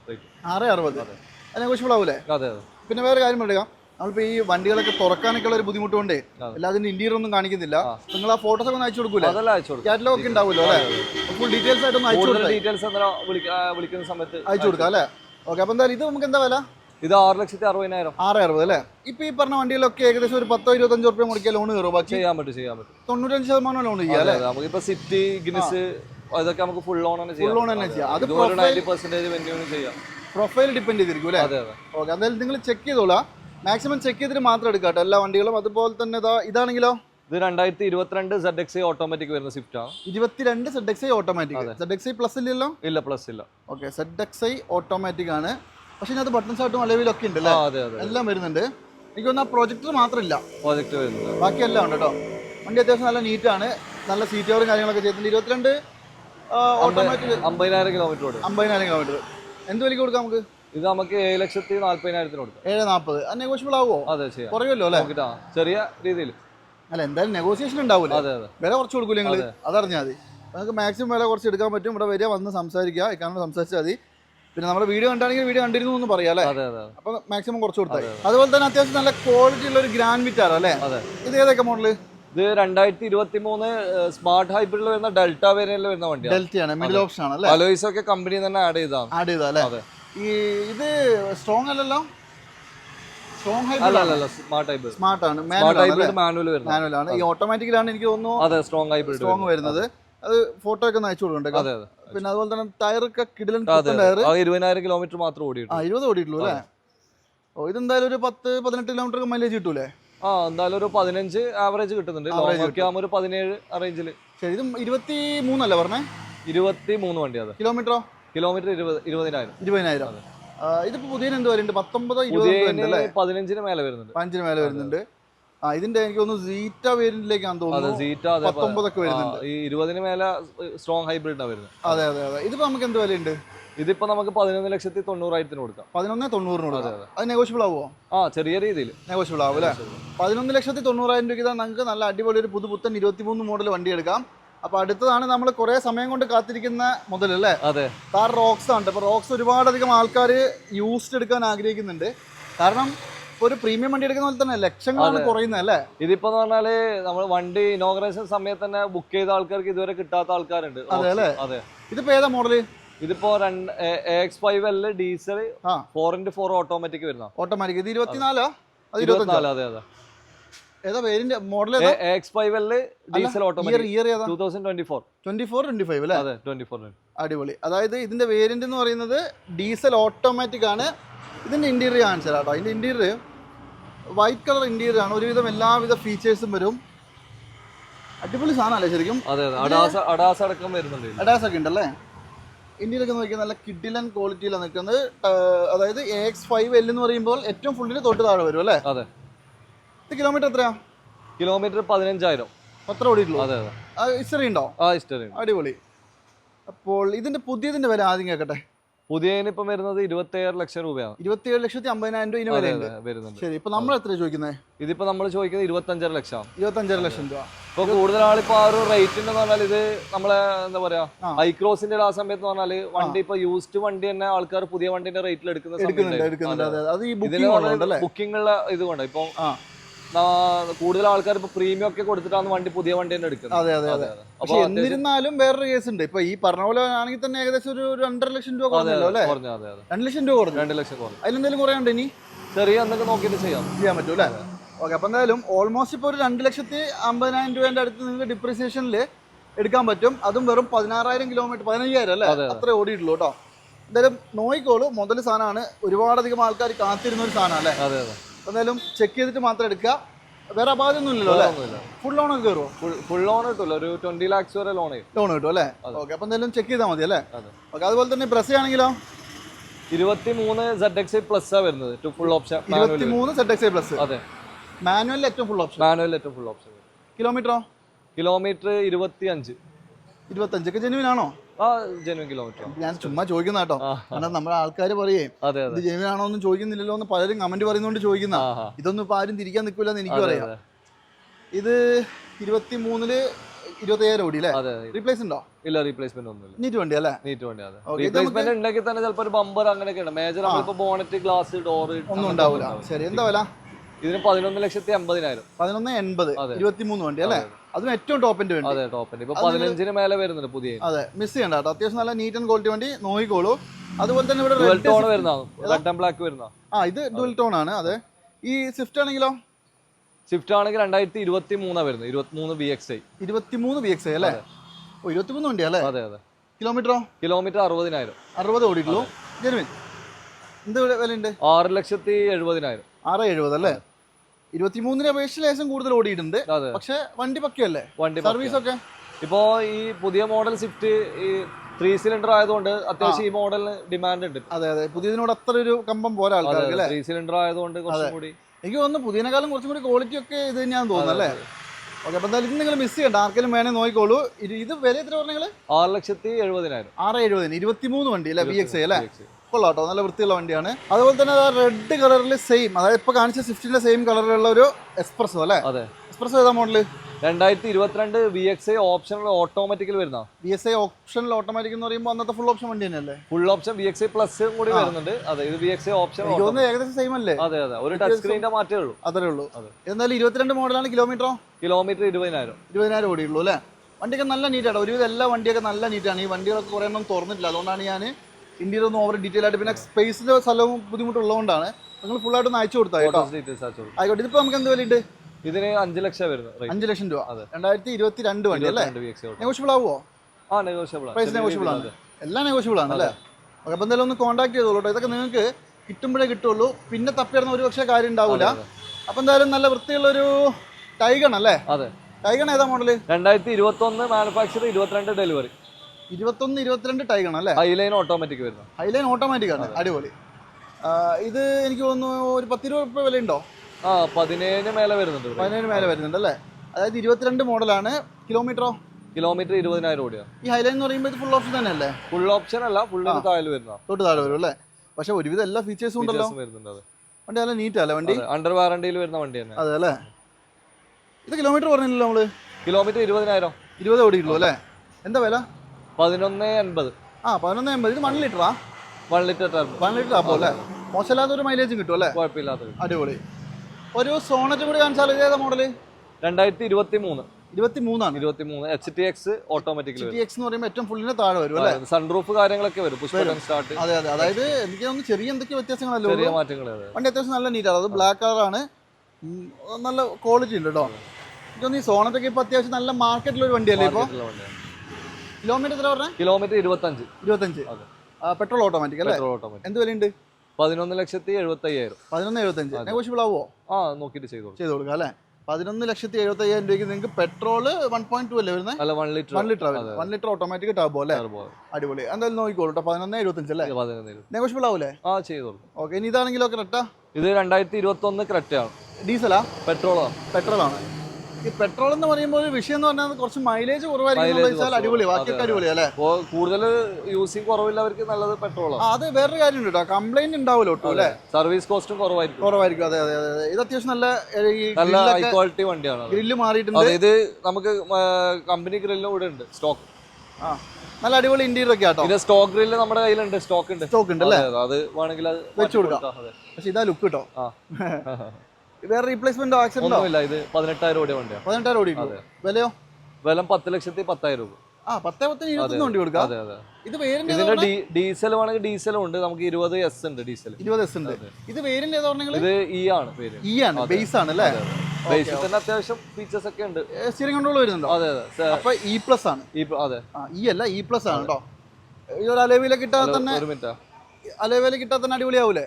ആറ് അറുപത്. അതെ. നെഗോഷ്യബിൾ ആവൂലേ? അതെ അതെ. പിന്നെ വേറെ കാര്യം പറയുക നമ്മളിപ്പോ ഈ വണ്ടികളൊക്കെ തുറക്കാനൊക്കെ ഉള്ള ഒരു ബുദ്ധിമുട്ട് അല്ലാതെ എല്ലാതിന്റെ ഇന്റീരിയർ ഒന്നും കാണിക്കുന്നില്ല. നിങ്ങൾ ആ ഫോട്ടോസ് ഒക്കെ അയച്ചു കൊടുക്കൂലേ? കാറ്റലോഗ് ഒക്കെ ഉണ്ടാവുമല്ലോ അല്ലേ? ഫുൾ ഡീറ്റെയിൽസ് ആയിട്ട് ഒന്ന് അയച്ചു ഡീറ്റെയിൽസ് വിളിക്കുന്ന സമയത്ത് അയച്ചു കൊടുക്കാം അല്ലേ? ഓക്കെ അപ്പൊ എന്തായാലും ഇത് നമുക്ക് എന്താ വില? ഇത് ആറ് ലക്ഷത്തി അറുപതിനായിരം. ആറ് അറുപത് അല്ലേ? ഇപ്പൊ ഈ പറഞ്ഞ വണ്ടികളൊക്കെ ഏകദേശം ഒരു പത്തോ ഇരുപത്തഞ്ചോ റുപ്യ മുടക്കിയ ലോൺ കയറും ബാക്കി ചെയ്യാൻ പറ്റും ചെയ്യാൻ പറ്റും. തൊണ്ണൂറ്റഞ്ച് ശതമാനം ലോൺ ചെയ്യാം അല്ലേ? നമുക്ക് നമുക്കിപ്പോ സിറ്റി ഗിനിസ് അതൊക്കെ നമുക്ക് ഫുൾ ലോൺ തന്നെ ഫുൾ ലോൺ തന്നെ ചെയ്യാം. അത് നയന്റി പെർസെന്റേജ് ചെയ്യാം. പ്രൊഫൈൽ ഡിപ്പെൻഡ് ചെയ്തിരിക്കും അല്ലേ? അതെ അതെ. ഓക്കെ എന്തായാലും നിങ്ങൾ ചെക്ക് ചെയ്തോളാം. മാക്സിമം ചെക്ക് ചെയ്തിട്ട് മാത്രം എടുക്കാം കേട്ടോ. എല്ലാ വണ്ടികളും. അതുപോലെ തന്നെ ഇതാ ഇതാണെങ്കിലോ? ഇത് രണ്ടായിരത്തി ഇരുപത്തിരണ്ട് സെഡ് എക്സ് ഓട്ടോമാറ്റിക് വരുന്ന സ്വിഫ്റ്റ് ആണ് ഇരുപത്തിരണ്ട് Z X automatic Z X plus ഇല്ലല്ലോ? ഇല്ല പ്ലസ് ഇല്ല. Okay Z X I automatic ആണ്. പക്ഷെ ഇതിനകത്ത് ബട്ടൺസ് ആയിട്ടും അലവിലൊക്കെ ഉണ്ട് അല്ലേ അതെ അതെ എല്ലാം വരുന്നുണ്ട്. എനിക്ക് തോന്നുന്നു ആ പ്രൊജക്ടർ മാത്രമില്ല. പ്രൊജക്ട് വരുന്നത് ബാക്കി എല്ലാം ഉണ്ട് കേട്ടോ വണ്ടി അത്യാവശ്യം നല്ല നീറ്റാണ് നല്ല സീറ്റ് കവറും കാര്യങ്ങളൊക്കെ ചെയ്തിട്ടുണ്ട്. ഇരുപത്തിരണ്ട് ഓട്ടോമാറ്റിക് അമ്പതിനായിരം കിലോമീറ്റർ അമ്പതിനായിരം കിലോമീറ്റർ എന്ത് വിലക്ക് കൊടുക്കാം നമുക്ക്? ഇത് നമുക്ക് ഏഴ് ലക്ഷത്തി നാല്പതിനായിരത്തിന് കൊടുക്കാം. ഏഴ് നാൽപ്പത് നെഗോഷ്യബിൾ ആവുമോ? അതെ ചെയ്യാം. കുറയുമല്ലോ അല്ലേ? നോക്കിട്ടാ ചെറിയ രീതിയിൽ. അല്ല എന്തായാലും നെഗോസിയേഷൻ ഉണ്ടാവില്ല അതെ അതെ. വില കുറച്ച് കൊടുക്കൂല നിങ്ങൾ അതറിഞ്ഞാൽ മതി. നമുക്ക് മാക്സിമം വില കുറച്ച് എടുക്കാൻ പറ്റും. ഇവിടെ വരിക വന്ന് സംസാരിക്കുക ഇക്കാരണം സംസാരിച്ചാൽ മതി. പിന്നെ നമ്മുടെ വീഡിയോ കണ്ടാണെങ്കിൽ വീഡിയോ കണ്ടിരുന്നു എന്ന് പറയാം അല്ലേ? അതെ അതെ അപ്പൊ മാക്സിമം കുറച്ച് കൊടുത്താൽ അതുപോലെ തന്നെ അത്യാവശ്യം നല്ല ക്വാളിറ്റി ഉള്ള ഒരു ഗ്രാൻഡ് വിറ്റാർ അല്ലേ? അതെ. ഇത് ഏതൊക്കെ മോഡൽ ഇത് രണ്ടായിരത്തി ഇരുപത്തി മൂന്ന് സ്മാർട്ട് ഹൈബ്രിഡിൽ വരുന്ന ഡെൽറ്റ വേരിയന്റിൽ വരുന്ന വണ്ടിയാണ്. ഡെൽറ്റയാണ് മിഡിൽ ഓപ്ഷൻ ആണ് അല്ലേ? അലോയ്സ് ഒക്കെ കമ്പനി തന്നെ ആഡ് ചെയ്താണ് ആഡ് ചെയ്താ അല്ലേ? അതെ. ഈ ഇത് സ്ട്രോങ് അല്ലല്ലോ? Strong hybrid smart hybrid smart ആണ്. മാനുവൽ മാനുവൽ ആണ് ഈ ഓട്ടോമാറ്റിക്കിലാണ് എനിക്ക് തോന്നുന്നു അതെ സ്ട്രോങ് ഹൈബ്രിഡ് സ്ട്രോങ് വരുന്നത്. അത് ഫോട്ടോ ഒക്കെ അയച്ചു കൊടുക്കണ്ടേ അതെ അതെ. പിന്നെ അതുപോലെ തന്നെ ടയറൊക്കെ കിടിലൻ അതെ ടയർ ആ ഇരുപതിനായിരം കിലോമീറ്റർ മാത്രം ആ ഓടിയിട്ടു ഇരുപത് ഓടിയിട്ടുള്ളൂ അല്ലേ? ഓ ഇതെന്തായാലും ഒരു പത്ത് പതിനെട്ട് കിലോമീറ്റർ മൈലേജ് കിട്ടൂലേ? ആ എന്തായാലും ഒരു പതിനഞ്ച് ആവറേജ് കിട്ടുന്നുണ്ട്. ലോങ് ഒക്കെ ആകുമ്പോൾ ഒരു പതിനേഴ് റേഞ്ചിൽ ശരി ഇത് ഇരുപത്തി മൂന്നല്ലേ പറഞ്ഞേ? ഇരുപത്തി മൂന്ന് വണ്ടി അതെ കിലോമീറ്ററോ കിലോമീറ്റർ ഇരുപത് ഇരുപതിനായിരം. ഇരുപതിനായിരം. ഇതിപ്പോ പുതിയ എന്ത് വരുന്നുണ്ട്? പത്തൊമ്പതോ ഇരുപത് പതിനഞ്ചിന് മേലെ വരുന്നുണ്ട്. പതിനഞ്ചിന് മേലെ വരുന്നുണ്ട്. ആ ഇതിന്റെ എനിക്ക് തോന്നുന്നു സീറ്റ വേരിയന്റിലേക്കാണ് അതെ തോന്നുന്നു സീറ്റ അതെ പത്തൊമ്പതൊക്കെ വരുന്നുണ്ട്. ഈ ഇരുപതിന് മേലെ സ്ട്രോങ് ഹൈബ്രിഡാണ് വരുന്നത്. അതെ അതെ അതെ. ഇതിപ്പോ നമുക്ക് എന്ത് വിലയുണ്ട്? ഇതിപ്പോ നമുക്ക് പതിനൊന്ന് ലക്ഷത്തി തൊണ്ണൂറായിരത്തിന് കൊടുക്കാം. പതിനൊന്ന് തൊണ്ണൂറിന് കൊടുക്കാം. അത് നെഗോഷ്യബിൾ ആവുമോ ആ ചെറിയ രീതിയിൽ. നെഗോഷ്യബിൾ ആവും അല്ലേ? പതിനൊന്ന് ലക്ഷത്തി തൊണ്ണൂറായിരം രൂപ നമുക്ക് നല്ല അടിപൊളി ഒരു പുതുപുത്തൻ ഇരുപത്തിമൂന്ന് മോഡൽ വണ്ടി എടുക്കാം. അപ്പൊ അടുത്തതാണ് നമ്മൾ കുറെ സമയം കൊണ്ട് കാത്തിരിക്കുന്ന മുതൽ അല്ലേ അതെ. താർ റോക്സ് ആണ്. അപ്പൊ റോക്സ് ഒരുപാടധികം ആൾക്കാർ യൂസ്ഡ് എടുക്കാൻ ആഗ്രഹിക്കുന്നുണ്ട്. കാരണം ഇപ്പൊ ഒരു പ്രീമിയം വണ്ടി എടുക്കുന്ന പോലെ തന്നെ ലക്ഷങ്ങളാണ് കുറയുന്നത് അല്ലേ? ഇതിപ്പോ എന്ന് പറഞ്ഞാൽ നമ്മൾ വണ്ടി ഇനോഗ്രേഷൻ സമയത്ത് തന്നെ ബുക്ക് ചെയ്ത ആൾക്കാർക്ക് ഇതുവരെ കിട്ടാത്ത ആൾക്കാരുണ്ട്. അതെ അല്ലേ? അതെ. ഇതിപ്പോ ഏതാ മോഡൽ ഇതിപ്പോ രണ്ട് X five L diesel four into four automatic വരുന്ന ഓട്ടോമാറ്റിക് ഇത് ഇരുപത്തിനാലോ? ഇരുപത്തിനാല് അതെ അതെ. ഏതാ പേരിന്റെ? Model X five L diesel automatic അല്ലേ അടിപൊളി. അതായത് ഇതിന്റെ വേരിയന്റ് എന്ന് പറയുന്നത് ഡീസൽ ഓട്ടോമാറ്റിക് ആണ്. ഇതിന്റെ ഇന്റീരിയർ കാണിച്ചു കേട്ടോ ഇതിന്റെ ഇന്റീരിയർ വൈറ്റ് കളർ ഇന്റീരിയർ ആണ്. ഒരുവിധം എല്ലാവിധ ഫീച്ചേഴ്സും വരും. അടിപൊളി സാധനമല്ലേ ശരിക്കും? അഡാസ് അടക്കം വരുന്നുണ്ട് അഡാസ് ഒക്കെ ഉണ്ടല്ലേ? ഇന്ത്യയിലൊക്കെ നോക്കിയാൽ നല്ല കിഡിലൻ ക്വാളിറ്റിയിലാണ് നിൽക്കുന്നത് അതായത് എ എക്സ് ഫൈവ് എൽ എന്ന് പറയുമ്പോൾ ഏറ്റവും ഫുള്ളിന് തൊട്ട് താഴെ വരും അല്ലേ? അതെ. കിലോമീറ്റർ എത്രയാ? കിലോമീറ്റർ പതിനഞ്ചായിരം. അത്ര ഓടിയിട്ടുള്ളൂ? അതെ അതെ. ഹിസ്റ്ററി ഉണ്ടോ? ആ ഹിസ്റ്ററി അടിപൊളി. അപ്പോൾ ഇതിന്റെ പുതിയതിന്റെ വില ആദ്യം കേൾക്കട്ടെ? പുതിയതിന് ഇപ്പം വരുന്നത് ഇരുപത്തേഴ് ലക്ഷം രൂപയാണ്. ഇരുപത്തിയേഴ് ലക്ഷത്തി അമ്പതിനായിരം രൂപ വിലയുണ്ട് വരുന്നുണ്ട്. ശരി ഇപ്പൊ നമ്മൾ എത്ര ചോദിക്കുന്നത് ഇതിപ്പോ നമ്മൾ ചോദിക്കുന്നത് ഇരുപത്തഞ്ചര ലക്ഷം ഇരുപത്തഞ്ചര ലക്ഷം രൂപ. ഇപ്പൊ കൂടുതൽ ആളിപ്പോ ആ ഒരു റേറ്റിന്റെ പറഞ്ഞാൽ ഇത് നമ്മളെ എന്താ പറയാ. ഹൈക്രോസിന്റെ ആ സമയത്ത് പറഞ്ഞാൽ വണ്ടി ഇപ്പൊ യൂസ്ഡ് വണ്ടി തന്നെ ആൾക്കാർ പുതിയ വണ്ടിന്റെ റേറ്റിൽ എടുക്കുന്ന ബുക്കിംഗ് ഉള്ള ഇത് കൊണ്ട് ഇപ്പൊ കൂടുതൽ ആൾക്കാർ ഇപ്പൊ പ്രീമിയം ഒക്കെ കൊടുത്തിട്ടാണ് വണ്ടി പുതിയ വണ്ടി തന്നെ എടുക്കുന്നത്. അതെ അതെ അതെ. പക്ഷെ എന്നിരുന്നാലും വേറൊരു കേസ് ഉണ്ട്. ഇപ്പൊ ഈ പറഞ്ഞ പോലെ ആണെങ്കിൽ തന്നെ ഏകദേശം ഒരു രണ്ടര ലക്ഷം രൂപ കുറഞ്ഞല്ലോ അല്ലേ? രണ്ട് ലക്ഷം രൂപ കുറഞ്ഞു. രണ്ട് ലക്ഷം കുറഞ്ഞു. അതിലെന്തെങ്കിലും കുറയാണ്ട് ഇനി? ചെറിയ എന്തൊക്കെ നോക്കിയിട്ട് ചെയ്യാം. ചെയ്യാൻ പറ്റൂല അല്ലേ? ഓക്കെ അപ്പൊ എന്തായാലും ഓൾമോസ്റ്റ് ഇപ്പൊ ഒരു രണ്ട് ലക്ഷത്തി അമ്പതിനായിരം രൂപേന്റെ അടുത്ത് നിങ്ങൾക്ക് ഡിപ്രിസിയേഷനിൽ എടുക്കാൻ പറ്റും. അതും വെറും പതിനാറായിരം കിലോമീറ്റർ പതിനയ്യായിരം അല്ലേ? അതെ, അതെ. അത്രേ ഓടിയിട്ടുള്ളൂ കേട്ടോ. എന്തായാലും നോയിക്കോളൂ മുതൽ സാധനമാണ്. ഒരുപാടധികം ആൾക്കാർ കാത്തിരുന്ന ഒരു സാധനം അല്ലേ? അതെ അതെ. എന്തായാലും ചെക്ക് ചെയ്തിട്ട് മാത്രം എടുക്കുക. വേറെ അപാധമൊന്നും ഇല്ലല്ലോ അല്ലേ ഫുൾ ലോൺ ഒക്കെ കയറുമോ ഫുൾ ലോൺ കിട്ടുമല്ലോ ഒരു ട്വന്റി ലാക്സ് വരെ ലോൺ ലോൺ കിട്ടും അല്ലേ. ഓക്കെ അപ്പൊ എന്തായാലും ചെക്ക് ചെയ്താൽ മതി അല്ലേ? ഓക്കെ അതുപോലെ തന്നെ പ്രസ് ആണെങ്കിലോ? ഇരുപത്തി മൂന്ന് സെഡ് എക്സ് പ്ലസ് ആ വരുന്നത്. ടു ഫുൾ ഓപ്ഷൻ ഇരുപത്തി മൂന്ന് സെറ്റ് എക്സ് പ്ലസ് അതെ. മാനുവൽ ഏറ്റവും ഫുൾ ഓപ്ഷൻ മാനുവൽ ഏറ്റവും ഫുൾ ഓപ്ഷൻ കിലോമീറ്ററോ കിലോമീറ്റർ ഇരുപത്തി അഞ്ച് ഇരുപത്തഞ്ചൊക്കെ ജെനുവിൻ ആണോ? കിലോമീറ്റർ ഞാൻ ചുമ്മാ ചോദിക്കുന്ന കേട്ടോ. കാരണം നമ്മുടെ ആൾക്കാർ പറയേ ഇത് ജെനുവിൻ ആണോ എന്ന് ചോദിക്കുന്നില്ലല്ലോ എന്ന് പലരും കമന്റ് പറയുന്നോണ്ട് ചോദിക്കുന്ന. ഇതൊന്നും ഇപ്പൊ ആരും തിരിക്കാൻ നിൽക്കില്ല എന്ന് എനിക്ക് പറയാം. ഇത് ഇരുപത്തി മൂന്നിൽ ഇരുപത്തിയേഴ് ഓടി അല്ലേ? റീപ്ലേസ് ഉണ്ടോ? ഇല്ല റീപ്ലേസ്മെന്റ് ഒന്നുമില്ല. നീറ്റ് വണ്ടി അല്ലേ? നീറ്റ് വണ്ടി അതെ. Okay, ഇത് റീപ്ലേസ്മെന്റ് ഉണ്ടെങ്കിൽ തന്നെ ചിലപ്പോൾ ഒരു ബമ്പർ അങ്ങനെയൊക്കെ ഉണ്ട്. മേജർ ബോണറ്റ് ഗ്ലാസ് ഡോർ ഒന്നും ഉണ്ടാവില്ല ശരി എന്താ വില? ഇതിന് പതിനൊന്ന് ലക്ഷത്തി അമ്പതിനായിരം. പതിനൊന്ന് എൺപത് ഇരുപത്തിമൂന്ന് ഇരുപത്തി മൂന്ന് വണ്ടി അല്ലേ? അതും ഏറ്റവും ടോപ്പിന്റെ വണ്ടി. അതെ ടോപ്പിന്റെ ഇപ്പൊ പതിനഞ്ചിന് മേലെ വരുന്നുണ്ട് പുതിയ. അതെ മിസ് ചെയ്യണ്ട കേട്ടോ അത്യാവശ്യം നല്ല നീറ്റ് ആൻഡ് ക്വാളിറ്റി വണ്ടി നോക്കിക്കോളൂ. അതുപോലെ തന്നെ ഇവിടെ ഡുവൽ ടോൺ വരുന്നതാണ് റെഡ് ആൻഡ് ബ്ലാക്ക് വരുന്ന ആ ഇത് ഡുവൽ ടോൺ ആണ് അതെ. ഈ സ്വിഫ്റ്റ് ആണെങ്കിലോ? സ്വിഫ്റ്റ് ആണെങ്കിൽ രണ്ടായിരത്തി ഇരുപത്തി മൂന്നാ വരുന്നത്. ഇരുപത്തി മൂന്ന് ബി എക്സ് ഐ ഇരുപത്തിമൂന്ന് ബി എക്സ് ഐ അല്ലേ? ഓ ഇരുപത്തിമൂന്ന് വണ്ടി അല്ലേ? അതെ അതെ. കിലോമീറ്ററോ കിലോമീറ്റർ അറുപതിനായിരം. അറുപത് ഓടിയിട്ടുള്ളൂ. ജനുവിൻ എന്ത് വില- വിലയുണ്ട്? ആറ് ലക്ഷത്തി എഴുപതിനായിരം. ആറ് എഴുപത് അല്ലേ? ഇരുപത്തിമൂന്നിന് അപേക്ഷിച്ച് ലേശം കൂടുതൽ ഓടിയിട്ടുണ്ട്. പക്ഷെ വണ്ടി പക്കയല്ലേ വണ്ടി സർവീസ് ഒക്കെ ഇപ്പോ ഈ പുതിയ മോഡൽ സ്വിഫ്റ്റ് ഈ ത്രീ സിലിണ്ടർ ആയതുകൊണ്ട് അത്യാവശ്യം ഈ മോഡലിന് ഡിമാൻഡ് ഉണ്ട്. അതെ അതെ. പുതിയതിനോട് അത്ര ഒരു കമ്പം പോരാ ആൾക്കാർക്ക് അല്ലേ? ത്രീ സിലിണ്ടർ ആയതുകൊണ്ട് കുറച്ചും കൂടി എനിക്ക് തോന്നുന്നു പുതിയതിനേക്കാളും കുറച്ചും കൂടി ക്വാളിറ്റി ഒക്കെ ഇത് തന്നെയാണെന്ന് തോന്നുന്നു അല്ലേ? ഓക്കെ അപ്പോൾ എന്തായാലും നിങ്ങൾ മിസ് ചെയ്യണ്ട. ആർക്കെങ്കിലും വേണേ നോക്കിക്കോളൂ. ഇത് ഇത് വില എത്ര പറഞ്ഞാൽ ആറ് ലക്ഷത്തി എഴുപതിനായിരം. ആറ് എഴുപതിന്. ഇരുപത്തിമൂന്ന് വണ്ടി അല്ലേ? ബി എക്സ് അല്ലേ? കൊള്ളാം കേട്ടോ നല്ല വൃത്തിയുള്ള വണ്ടിയാണ്. അതുപോലെ തന്നെ റെഡ് കളറിൽ സെയിം അതായത് ഇപ്പോൾ കാണിച്ച സ്വിഫ്റ്റിന്റെ സെയിം കളറിലുള്ള ഒരു എക്സ്പ്രസോ അല്ലേ? അതെ. എക്സ്പ്രസോ ഏതാ മോഡൽ രണ്ടായിരത്തി ഇരുപത്തിരണ്ട് വി എക്സ് ഐ ഓപ്ഷനിൽ ഓട്ടോമാറ്റിക്കൽ വരുന്ന? വി എസ് ഐ ഓപ്ഷനിൽ ഓട്ടോമാറ്റിക് എന്ന് പറയുമ്പോൾ അന്നത്തെ ഫുൾ ഓപ്ഷൻ വണ്ടി തന്നെയല്ലേ? Full option V X I plus കൂടി വരുന്നുണ്ട്. അതെ ഇത് വി എക്സ് ഐ ഓപ്ഷൻ ഏകദേശം സെയിം അല്ലേ? അതെ അതെ. ഒരു ടച്ച് സ്ക്രീനിന്റെ മാറ്റേ ഉള്ളൂ. അതേ ഉള്ളൂ. അതെ. എന്നാലും ഇരുപത്തിരണ്ട് മോഡലാണ് കിലോമീറ്ററോ കിലോമീറ്റർ ഇരുപതിനായിരം. ഇരുപതിനായിരം ഓടിയുള്ളൂ അല്ലേ? വണ്ടിയൊക്കെ നല്ല നീറ്റാണ് ഒരുവിധം എല്ലാ വണ്ടിയൊക്കെ നല്ല നീറ്റാണ് ഈ വണ്ടികളൊക്കെ കുറേ ഒന്നും തുറന്നിട്ടില്ല. അതുകൊണ്ടാണ് ഞാൻ ഇന്ത്യയിൽ ഒന്നും ഓവർ ഡീറ്റെയിൽ ആയിട്ട്. പിന്നെ സ്പേസിന്റെ സ്ഥലവും ബുദ്ധിമുട്ടുള്ളതുകൊണ്ടാണ് നിങ്ങൾ ഫുൾ ആയിട്ട് ഒന്ന് അയച്ചു കൊടുത്താൽ കേട്ടോ. ഡീറ്റെയിൽസ് അയച്ചോളൂ ആയിക്കോട്ടെ ഇതിപ്പോ നമുക്ക് എന്ത് വിലയുണ്ട്? ഇതിന് അഞ്ച് ലക്ഷം വരുന്നത് അഞ്ച് ലക്ഷം രൂപ. അതെ. രണ്ടായിരത്തി ഇരുപത്തി രണ്ട് വണ്ടി അല്ലേ നെഗോഷ്യബിൾ ആവുമോ ആ നെഗോഷ്യബിൾ പ്രൈസ് നെഗോഷ്യബിൾ ആണ്. എല്ലാം നെഗോഷ്യബിൾ ആണ് അല്ലേ? ഓക്കെ അപ്പം എന്തായാലും ഒന്ന് കോൺടാക്ട് ചെയ്തോളൂ കേട്ടോ. ഇതൊക്കെ നിങ്ങൾക്ക് കിട്ടുമ്പോഴേ കിട്ടുള്ളൂ. പിന്നെ തപ്പിയിടുന്ന ഒരു പക്ഷേ കാര്യം ഉണ്ടാവില്ല അപ്പോൾ എന്തായാലും നല്ല വൃത്തിയുള്ള ഒരു ടൈഗൺ അല്ലേ? അതെ. ടൈഗൺ ഏതാ മോഡൽ രണ്ടായിരത്തി ഇരുപത്തി ഒന്ന് മാനുഫാക്ചർ ഇരുപത്തിരണ്ട് ഡെലിവറി ഇരുപത്തൊന്ന് ഇരുപത്തിരണ്ട് ടൈഗൺ അല്ലേ? ഹൈലൈൻ ഓട്ടോമാറ്റിക് വരുന്നു. ഹൈലൈൻ ഓട്ടോമാറ്റിക് ആണ്. അടിപൊളി. ഇത് എനിക്ക് തോന്നുന്നു ഒരു പത്തിരുപത് രൂപ വില ഉണ്ടോ ആ പതിനേഴിന് മേലെ വരുന്നുണ്ട് പതിനേഴ് മേലെ വരുന്നുണ്ട് അല്ലേ? അതായത് ഇരുപത്തിരണ്ട് മോഡലാണ് കിലോമീറ്ററോ കിലോമീറ്റർ ഇരുപതിനായിരം ഓടിയാണ് ഈ ഹൈലൈൻ എന്ന് പറയുമ്പോൾ ഇത് ഫുൾ ഓപ്ഷൻ തന്നെയല്ലേ? ഫുൾ ഓപ്ഷൻ അല്ല ഫുൾ താഴെ വരുന്ന തൊട്ട് താഴെ വരും അല്ലേ? പക്ഷെ ഒരുവിധം എല്ലാ ഫീച്ചേഴ്സും ഉണ്ടല്ലോ. വരുന്നുണ്ട് വണ്ടി നല്ല നീറ്റ് അല്ലേ വണ്ടി? അണ്ടർ വാറണ്ടിയിൽ വരുന്ന വണ്ടി തന്നെ. അതെ അല്ലേ? ഇത് കിലോമീറ്റർ പറഞ്ഞില്ലല്ലോ നമ്മൾ. കിലോമീറ്റർ ഇരുപതിനായിരം. ഇരുപത് ഓടിയിട്ടുള്ളൂ അല്ലേ? എന്താ വില? പതിനൊന്ന് എൺപത്. ആ പതിനൊന്ന് എൺപത്. ഇത് വൺ ലിറ്ററാ വൺ ലിറ്റർ വൺ ലിറ്റർ അപ്പോൾ അല്ലേ? മോശമില്ലാത്ത ഒരു മൈലേജും കിട്ടും അല്ലേ? കുഴപ്പമില്ലാത്ത അടിപൊളി. ഒരു സോണറ്റ് കൂടി കാണിച്ചാൽ ഇത് ഏതാ മോഡൽ രണ്ടായിരത്തി ഇരുപത്തി മൂന്ന് ഇരുപത്തി മൂന്നാണ് ഇരുപത്തി മൂന്ന് എച്ച് ടി എക്സ് ഓട്ടോമാറ്റിക്കൽ ടി എക്സ് എന്ന് പറയുമ്പോൾ ഏറ്റവും ഫുള്ളിന് താഴെ വരും അല്ലേ? സൺറൂഫ് കാര്യങ്ങളൊക്കെ വരും. പുഷ്പകൻ സ്റ്റാർട്ട് അതെ അതെ. അതായത് എനിക്ക് തോന്നുന്നു ചെറിയ എന്തൊക്കെ വ്യത്യാസങ്ങളല്ലേ ചെറിയ മാറ്റങ്ങൾ വണ്ടി അത്യാവശ്യം നല്ല നീറ്റാണ് അത് ബ്ലാക്ക് കളറാണ് നല്ല ക്വാളിറ്റി ഉണ്ട് കേട്ടോ. എനിക്ക് തോന്നുന്നു ഈ സോണറ്റൊക്കെ ഇപ്പോൾ അത്യാവശ്യം നല്ല മാർക്കറ്റിലൊരു വണ്ടിയല്ലേ ഇപ്പോൾ. കിലോമീറ്റർ എത്ര കിലോമീറ്റർ ഇരുപത്തഞ്ച്. ഇരുപത്തഞ്ച്. പെട്രോൾ ഓട്ടോമാറ്റിക് അല്ലേ? പെട്രോൾ ഓട്ടോമാറ്റിക് എന്ത് വിലയുണ്ട്? പതിനൊന്ന് ലക്ഷത്തി എഴുപത്തി അയ്യായിരം പതിനൊന്ന് എഴുപത്തഞ്ച്. നെഗോഷ്യബിൾ ആവുമോ ആ നോക്കിയിട്ട് ചെയ്തു ചെയ്തു കൊടുക്കാം അല്ലേ? പതിനൊന്ന് ലക്ഷത്തി എഴുപത്തി അയ്യായിരം രൂപയ്ക്ക് നിങ്ങൾക്ക് പെട്രോൾ വൺ പോയിന്റ് ടു അല്ലേ വരുന്നത് അല്ല one litre one litre one litre automatic ടാബോ അല്ലേ? അടിപൊളി. എന്തായാലും നോക്കിക്കോളൂ കേട്ടോ പതിനൊന്ന് എഴുപത്തഞ്ച് അല്ലേ. നെഗോഷ്യബിൾ ആവൂലേ? ആ ചെയ്തോളൂ. ഓക്കെ ഇനി ഇതാണെങ്കിലോ കറക്റ്റാ ഇത് രണ്ടായിരത്തി ഇരുപത്തി ഒന്ന് ക്രെറ്റയാണ് ഡീസലാ പെട്രോളാണ് പെട്രോൾ ആണ്. ഈ പെട്രോൾ എന്ന് പറയുമ്പോൾ ഒരു വിഷയം എന്ന് പറഞ്ഞാൽ കുറച്ച് മൈലേജ് കുറവായിരിക്കും അടിപൊളി ബാക്കിയൊക്കെ അടിപൊളി അല്ലേ കൂടുതൽ യൂസിങ് കുറവില്ലവർക്ക് നല്ലത് പെട്രോൾ അത് വേറൊരു കാര്യം കേട്ടോ. കംപ്ലൈന്റ് ഉണ്ടാവില്ല ഒട്ടും അല്ലേ? സർവീസ് കോസ്റ്റും കുറവായിരിക്കും. കുറവായിരിക്കും. അതെ അതെ അതെ. ഇത് അത്യാവശ്യം നല്ല നല്ല ഹൈ ക്വാളിറ്റി വണ്ടിയാണ്. ഗ്രില്ല് മാറിയിട്ടുണ്ട്. ഇത് നമുക്ക് കമ്പനി ഗ്രില്ലും ഇവിടെ ഉണ്ട് സ്റ്റോക്ക് ആ നല്ല അടിപൊളി ഇന്റീരിയർ ഒക്കെ ആട്ടോ. പിന്നെ സ്റ്റോക്ക് ഗ്രില്ല് നമ്മുടെ കയ്യിലുണ്ട് സ്റ്റോക്ക് ഉണ്ട്. സ്റ്റോക്ക് ഉണ്ട് അല്ലേ? അതെ, വേണമെങ്കിൽ അത് വെച്ചു കൊടുക്കാം. പക്ഷെ ഇതാ ലുക്ക് കേട്ടോ ആ. വേറെ റീപ്ലേസ്മെന്റോ ആക്സിഡന്റോ ഇല്ല ഇത് പതിനെട്ടായിരം ഓടിയ വണ്ടിയാണ് പതിനെട്ടായിരം ഓടി വിലയോ? വില പത്ത് ലക്ഷത്തി പത്തായിരം രൂപ. ആ പത്തേ പത്തിന് ഇരുപത്തൊന്ന് വണ്ടി കൊടുക്കാം. അതെ അതെ. ഇത് വേരിന്റെ ഇതിന്റെ ഡീസൽ വേണമെങ്കിൽ ഡീസലും ഉണ്ട്. നമുക്ക് ഇരുപത് എസ് ഉണ്ട് ഡീസൽ. ഇരുപത് എസ് ഉണ്ട്. ഇത് വേരിന്റെ ഏതാ ഇത് ഇ ആണ് പേര് ഇ ആണ് ബേസ് ആണ് അല്ലേ? ബേസിൽ തന്നെ അത്യാവശ്യം ഫീച്ചേഴ്സ് ഒക്കെ ഉണ്ട്. സ്റ്റിയറിംഗ് കൺട്രോൾ വരുന്നുണ്ടോ? അതെ അതെ. അപ്പൊ ഇ പ്ലസ് ആണ്. അതെ. ഇ അല്ല ഇ പ്ലസ് ആണ് കേട്ടോ ഈ ഒരു കിട്ടാതെ തന്നെ അലേവിയിലെ കിട്ടാതെ തന്നെ അടിപൊളിയാവൂലേ?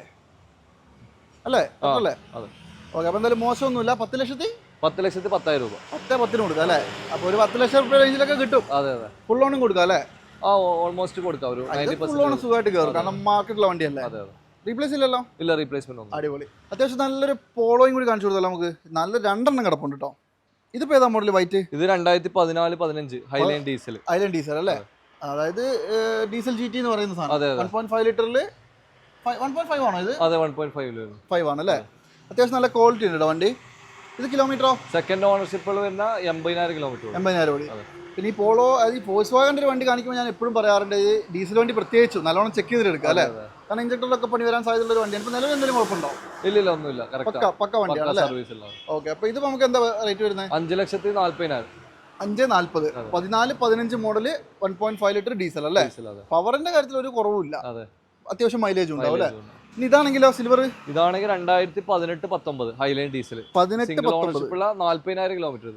അല്ലേ? അല്ലേ അതെ. ഓക്കെ അപ്പൊ എന്തായാലും മോശമൊന്നുമില്ല. പത്ത് ലക്ഷത്തി? പത്ത് ലക്ഷത്തി പത്തായിരം രൂപ. പത്തേ പത്തിന് കൊടുക്കാം അല്ലേ? അപ്പോൾ ഒരു പത്ത് ലക്ഷം രൂപ റേഞ്ചിലൊക്കെ കിട്ടും. അതെ അതെ. ഫുൾ ലോണും കൊടുക്കാം അല്ലേ? ആ ഓൾമോസ്റ്റ് കൊടുക്കാം. ഒരു ഫുൾ ലോൺ സുഖമായിട്ട് കയറും കാരണം മാർക്കറ്റിലെ വണ്ടിയല്ലേ? അതെ അതെ. റീപ്ലേസ് ഇല്ലല്ലോ? ഇല്ല റീപ്ലേസ്മെന്റ് ഒന്നും അടിപൊളി. അത്യാവശ്യം നല്ലൊരു പോളോയും കൂടി കാണിച്ചു കൊടുത്താലോ നമുക്ക്? നല്ല രണ്ടെണ്ണം കിടപ്പുണ്ട് കേട്ടോ ഇതിപ്പോ ഏതാ മോഡൽ വൈറ്റ് ഇത് രണ്ടായിരത്തി പതിനാല് പതിനഞ്ച്. ഹൈലൈൻ ഡീസൽ ഹൈലൈൻ ഡീസൽ അല്ലേ? അതായത് ഡീസൽ ജി ടി എന്ന് പറയുന്ന സാധനം. വൺ പോയിന്റ് ഫൈവ് ലിറ്ററിൽ വൺ പോയിന്റ് ഫൈവ് ആണോ ഇത്? അതെ വൺ പോയിന്റ് ഫൈവ് ഫൈവ് ആണ് അല്ലേ? അത്യാവശ്യം നല്ല ക്വാളിറ്റി ഉണ്ട് വണ്ടി? ഇത് കിലോമീറ്ററോ സെക്കൻഡ് ഓണർഷിപ്പിൽ വരുന്ന എൺപതിനായിരം കിലോമീറ്റർ എൺപതിനായിരം ഓടി. പിന്നെ ഈ പോളോ അത് ഈ ഫോഴ്സ് വാഗന്റെ ഒരു വണ്ടി കാണിക്കുമ്പോൾ ഞാൻ എപ്പോഴും പറയാറുണ്ട് ഈ ഡീസൽ വണ്ടി പ്രത്യേകിച്ച് നല്ലോണം ചെക്ക് ചെയ്തിട്ട് എടുക്കുക അല്ലേ? കാരണം ഇഞ്ചക്ടറിലൊക്കെ പണി വരാൻ സാധ്യതയുള്ള ഒരു വണ്ടിയാണ്. ഇപ്പോൾ നിലവിൽ എന്തെങ്കിലും കുഴപ്പമുണ്ടോ? ഇല്ല ഇല്ല ഒന്നുമില്ല. പക്ക പക്ക വണ്ടിയാണ് സർവീസ് ഓക്കെ അപ്പോൾ ഇത് നമുക്ക് എന്താ റേറ്റ് വരുന്നത് അഞ്ച് ലക്ഷത്തി നാല്പതിനായിരം. അഞ്ച് നാൽപ്പത് പതിനാല് പതിനഞ്ച് model one point five litre diesel അല്ലേ? പവറിന്റെ കാര്യത്തിൽ ഒരു കുറവുമില്ല. അതെ. അത്യാവശ്യം മൈലേജ് ഉണ്ടാവും അല്ലേ? ഇതാണെങ്കിലോ സിൽവർ ഇതാണെങ്കിൽ രണ്ടായിരത്തി പതിനെട്ട് പത്തൊമ്പത് ഹൈലൈൻ ഡീസൽ പതിനെട്ട് നാല്പതിനായിരം കിലോമീറ്റർ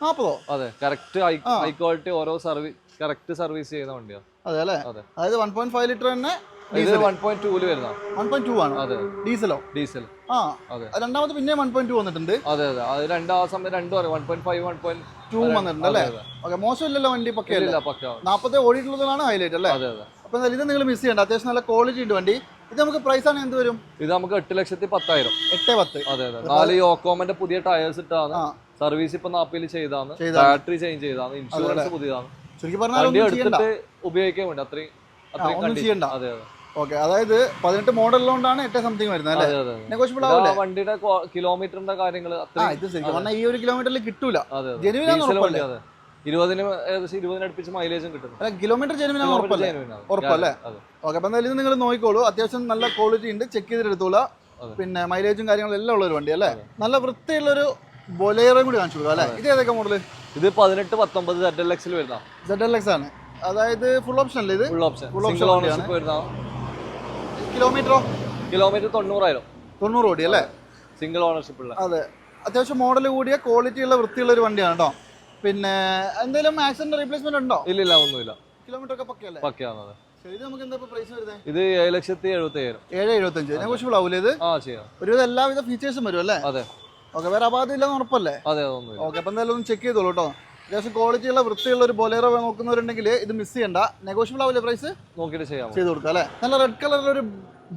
നാൽപ്പതോ അതെ കറക്റ്റ് ഹൈ ക്വാളിറ്റി ഓരോ സർവീസ് കറക്റ്റ് സർവീസ് ചെയ്യുന്ന വണ്ടിയാണ് അതെ അല്ലേ? അതായത് വൺ പോയിന്റ് ഫൈവ് ലിറ്റർ തന്നെ ഇത് വൺ പോയിന്റ് ടൂൽ വരുന്ന വൺ പോയിന്റ് ടു ആണ്? അതെ. ഡീസലോ ഡീസൽ ആ. അതെ. അത് രണ്ടാമത് പിന്നെ വൺ പോയിന്റ് ടു വന്നിട്ടുണ്ട്. അതെ അതെ. അത് രണ്ട് ആ സമയം രണ്ടും അറിയാം. One point five one point two വന്നിട്ടുണ്ട് അല്ലേ? ഓക്കെ മോശമില്ലല്ലോ വണ്ടി പക്കയല്ലേ? പക്ക. നാൽപ്പത്തേ ഓടിയിട്ടുള്ളതാണ് ഹൈലൈറ്റ് അല്ലേ? അതെ അതെ. അപ്പൊ ഇത് നിങ്ങൾ മിസ് ചെയ്യണ്ട. അത്യാവശ്യം നല്ല ക്വാളിറ്റി ഉണ്ട് വണ്ടി. ഇത് നമുക്ക് പ്രൈസ് ആണ് എന്ത് വരും? ഇത് നമുക്ക് എട്ട് ലക്ഷത്തി പത്തായിരം. എട്ട് പത്ത്. അതെ അതെ. നാല് യോക്കോമന്റെ പുതിയ ടയേഴ്സ് ഇട്ടാണ്. സർവീസ് ഇപ്പൊ നാപ്പിൽ ചെയ്താണ്. ബാറ്ററി ചേഞ്ച് ചെയ്താണ്. ഇൻഷുറൻസ് പുതിയതാണ്. ചുരുക്കി പറഞ്ഞാൽ എടുത്തിട്ട് ഉപയോഗിക്കാൻ വേണ്ടി അത്രയും അത്രയും ചെയ്യണ്ട. അതെ അതെ. ഓക്കെ അതായത് പതിനെട്ട് മോഡലിലോണ്ടാണ് എട്ട് സംതിങ് വരുന്നത് അല്ലേ. നെഗോഷ്യബിൾ ഇത് വണ്ടിയുടെ കിലോമീറ്ററിന്റെ കാര്യങ്ങൾ ഇത് ശരിക്കും പറഞ്ഞാൽ ഈ ഒരു കിലോമീറ്ററിൽ കിട്ടൂല. ജെനുവിൻ ഉറപ്പല്ലേ? ഇരുപതിന് ഏകദേശം ഇരുപതിന് അടുപ്പിച്ച് മൈലേജും കിട്ടും കിലോമീറ്റർ ജെനുവിൻ ഉറപ്പല്ലേ. ഉറപ്പല്ലേ? ഓക്കെ അപ്പം എന്തായാലും നിങ്ങൾ നോക്കിക്കോളൂ. അത്യാവശ്യം നല്ല ക്വാളിറ്റി ഉണ്ട്. ചെക്ക് ചെയ്തിട്ട് പിന്നെ മൈലേജും കാര്യങ്ങളും എല്ലാം ഉള്ള ഒരു വണ്ടി അല്ലേ? നല്ല വൃത്തിയുള്ളൊരു ബൊലേറും കൂടി കാണിച്ചു കൊടുക്കുക അല്ലേ? ഇത് ഏതൊക്കെ മോഡൽ ഇത് പതിനെട്ട് പത്തൊമ്പത് സെഡ് എൽ എക്സിൽ വരുന്ന സെഡ് എൽ എക്സ് ആണ്. അതായത് ഫുൾ ഓപ്ഷൻ അല്ലേ ഇത്? Full option full option ownership വരുന്ന കിലോമീറ്ററോ കിലോമീറ്റർ തൊണ്ണൂറായിരം. തൊണ്ണൂറ് കോടി അല്ലേ സിംഗിൾ ഓണർഷിപ്പ് ഉള്ള. അതെ. അത്യാവശ്യം മോഡൽ കൂടിയ ക്വാളിറ്റി ഉള്ള വൃത്തിയുള്ള ഒരു വണ്ടിയാണ് കേട്ടോ. പിന്നെ എന്തെങ്കിലും ആക്സിഡന്റ് റീപ്ലേസ്മെന്റ് ഉണ്ടോ? ഇല്ല ഇല്ല ഒന്നുമില്ല. കിലോമീറ്റർ ഒക്കെ പക്കല്ലേ പക്കയാണ് ശരി ഇത് നമുക്ക് എന്താ പ്രൈസ് വരുന്നത് ഇത് ഏഴ് ലക്ഷത്തി എഴുപത്തി അയ്യായിരം ഏഴ് എഴുപത്തഞ്ച് നെഗോഷ്യബിൾ ആവൂലേ ഇത്? ആ ചെയ്യാം. ഒരുവിധം എല്ലാവിധ ഫീച്ചേഴ്സും വരും അല്ലേ അതെ. ഓക്കെ വേറെ അപാധം ഇല്ലെന്ന് ഉറപ്പല്ലേ? അതെ അതൊന്നുമില്ല. ഓക്കെ അപ്പം എന്തായാലും ഒന്ന് ചെക്ക് ചെയ്തോളൂ കേട്ടോ അത്യാവശ്യം ക്വാളിറ്റി ഉള്ള വൃത്തിയുള്ള ഒരു ബൊലേറോ നോക്കുന്നവരുണ്ടെങ്കിൽ ഇത് മിസ് ചെയ്യണ്ട. നെഗോഷ്യബിൾ ആവില്ല പ്രൈസ് നോക്കിയിട്ട് ചെയ്യാം. ചെയ്ത് കൊടുക്കാം അല്ലേ? നല്ല റെഡ് കളറിൽ ഒരു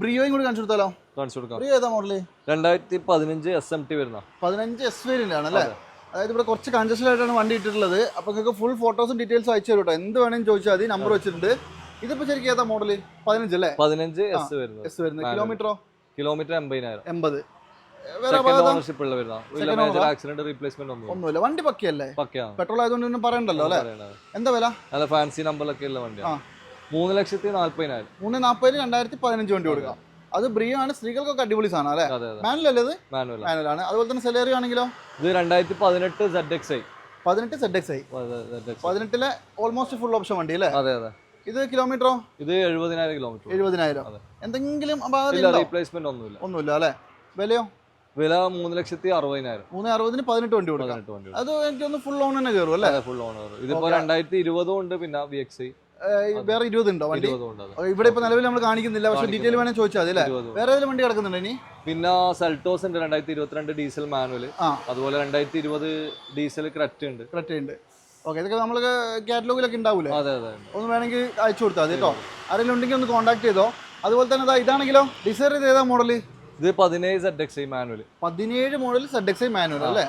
ബ്രിയോയും കൂടി കാണിച്ചു കൊടുത്താലോ? കാണിച്ചു കൊടുക്കാം. ഏതാ മോഡൽ രണ്ടായിരത്തി പതിനഞ്ച് എസ് എം ടി വരുന്ന. പതിനഞ്ച് എസ് വേരിയന്റ് ആണ് അല്ലേ? അതായത് ഇവിടെ കുറച്ച് കൺജസ്റ്റഡ് ആയിട്ടാണ് വണ്ടി ഇട്ടിട്ടുള്ളത്. അപ്പോൾ നിങ്ങൾക്ക് ഫുൾ ഫോട്ടോസും ഡീറ്റെയിൽസും അയച്ചു തരും കേട്ടോ എന്ത് വേണമെങ്കിലും ചോദിച്ചാൽ മതി. നമ്പർ വെച്ചിട്ടുണ്ട്. ഇതിപ്പോൾ ശരിക്കും ഏതാ മോഡൽ പതിനഞ്ച് അല്ലേ? പതിനഞ്ച് എസ് വരുന്നത്. എസ് വരുന്നത്. കിലോമീറ്ററോ കിലോമീറ്റർ എൺപതിനായിരം. എൺപത്. ഒന്നുമില്ല. വണ്ടി പക്കിയല്ലേ? പെട്രോൾ ആയതുകൊണ്ട് പറയണ്ടല്ലോ അല്ലേ? എന്താ വില? നല്ല ഫാൻസി നമ്പറിലൊക്കെ ഉള്ള ആ. വണ്ടിയാണ് മൂന്ന് ലക്ഷത്തി നാല്പതിനായിരം. മൂന്ന് നാൽപ്പതിന് രണ്ടായിരത്തി പതിനഞ്ച് വണ്ടി കൊടുക്കാം. അത് ബ്രിയോ ആണ് സ്ത്രീകൾക്കൊക്കെ അടിപൊളി സാധനം അല്ലേ? മാനുവൽ അല്ലേ ഇത് മാനുവൽ. ആണ് അതുപോലെ തന്നെ സെലേറി ആണെങ്കിലോ? ഇത് രണ്ടായിരത്തി പതിനെട്ട് സെഡ് എക്സ് ഐ പതിനെട്ട് സെഡ് എക്സ് ഐ പതിനെട്ടിലെ ഓൾമോസ്റ്റ് ഫുൾ ഓപ്ഷൻ വണ്ടി അല്ലേ? അതെ അതെ. ഇത് കിലോമീറ്ററോ ഇത് എഴുപതിനായിരം കിലോമീറ്റർ എഴുപതിനായിരം. എന്തെങ്കിലും റീപ്ലേസ്മെന്റ് ഒന്നുമില്ല. ഒന്നുമില്ല അല്ലേ? വിലയോ? വില മൂന്ന് ലക്ഷത്തി അറുപതിനായിരം. മൂന്ന് അറുപതിന് പതിനെട്ട് വണ്ടി കൊടുക്കാം. അത് എനിക്കൊന്ന് ഫുൾ ഓൺ തന്നെ കയറും അല്ലേ? ഫുൾ ഫുൾ ഓണർ ഇതിപ്പോ രണ്ടായിരത്തി ഇരുപതും ഉണ്ട് പിന്നെ വി എക്സ് ഐ വേറെ ഇരുപത് ഉണ്ടോ വണ്ടി? ഇവിടെ ഇപ്പൊ നിലവിൽ നമ്മൾ കാണിക്കുന്നില്ല. പക്ഷെ ഡീറ്റെയിൽ വേണമെങ്കിൽ ചോദിച്ചാൽ മതി അല്ലേ? വേറെ ഏതെങ്കിലും വണ്ടി കിടക്കുന്നുണ്ട് ഇനി? പിന്നെ സെൽട്ടോസ് ഉണ്ട് രണ്ടായിരത്തി ഇരുപത്തിരണ്ട് ഡീസൽ മാനുവൽ. അതുപോലെ രണ്ടായിരത്തി ഇരുപത് ഡീസൽ ക്രറ്റ് ഉണ്ട്. ക്രറ്റ് ഉണ്ട്. ഓക്കെ ഇതൊക്കെ നമ്മൾ കാറ്റലോഗിലൊക്കെ ഉണ്ടാവൂലേ? അതെ അതെ ഒന്ന് വേണമെങ്കിൽ അയച്ചു കൊടുത്താൽ മതി കേട്ടോ. ആരെങ്കിലും ഉണ്ടെങ്കിൽ ഒന്ന് കോൺടാക്ട് ചെയ്തോ. അതുപോലെ തന്നെ ഇതാ ഇതാണെങ്കിലോ ഡിസൈർ ചെയ്ത് ഏതാ മോഡൽ ഇത് പതിനേഴ് സെഡ് എക്സ് ഐ മാനുവൽ. പതിനേഴ് model Z X I manual അല്ലേ?